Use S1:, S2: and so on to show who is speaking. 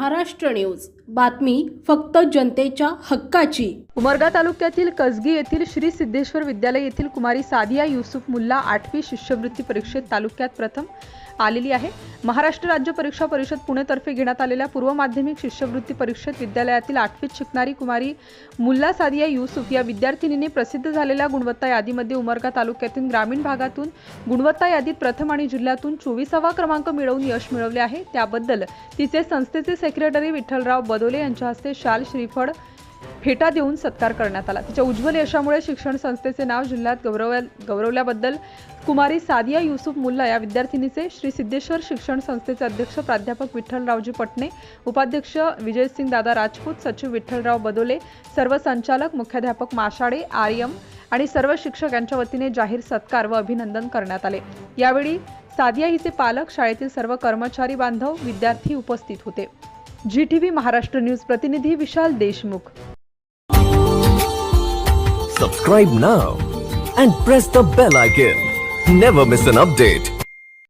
S1: Maharashtra news. बातमी फक्त जनतेच्या हक्काची.
S2: उमरगा तालुक्यातील कसगी येथील श्री सिद्धेश्वर विद्यालय येथील कुमारी सादिया युसुफ मुल्ला आठवी शिष्यवृत्ती परीक्षेत तालुक्यात प्रथम आलेली आहे. महाराष्ट्र राज्य परीक्षा परिषद पुणेतर्फे घेण्यात आलेल्या पूर्व माध्यमिक शिष्यवृत्ती परीक्षेत विद्यालयातील आठवीत शिकणारी कुमारी मुल्ला सादिया युसुफ या विद्यार्थिनीने प्रसिद्ध झालेल्या गुणवत्ता यादीमध्ये उमरगा तालुक्यातील ग्रामीण भागातून गुणवत्ता यादीत प्रथम आणि जिल्ह्यातून चोवीसावा क्रमांक मिळवून यश मिळवले आहे. त्याबद्दल तिचे संस्थेचे सेक्रेटरी विठ्ठलराव बदोले यांच्या हस्ते शाल श्रीफळ फेटा देऊन सत्कार करण्यात आला. तिच्या उज्ज्वल यशामुळे शिक्षण संस्थेचे नाव जिल्ह्यात गौरव गौरवल्याबद्दल कुमारी सादिया युसुफ मुल्ला या विद्यार्थिनीचे श्री सिद्धेश्वर शिक्षण संस्थेचे अध्यक्ष प्राध्यापक विठ्ठलरावजी पटणे उपाध्यक्ष विजयसिंग दादा राजपूत सचिव विठ्ठलराव बदोले सर्व संचालक मुख्याध्यापक माशाडे आर्यम आणि सर्व शिक्षक यांच्या वतीने जाहीर सत्कार व अभिनंदन करण्यात आले. यावेळी सादिया हिचे पालक शाळेतील सर्व कर्मचारी बांधव विद्यार्थी उपस्थित होते. G T V Maharashtra news प्रतिनिधी Vishal Deshmukh
S3: Subscribe now and press the bell icon. Never miss an update.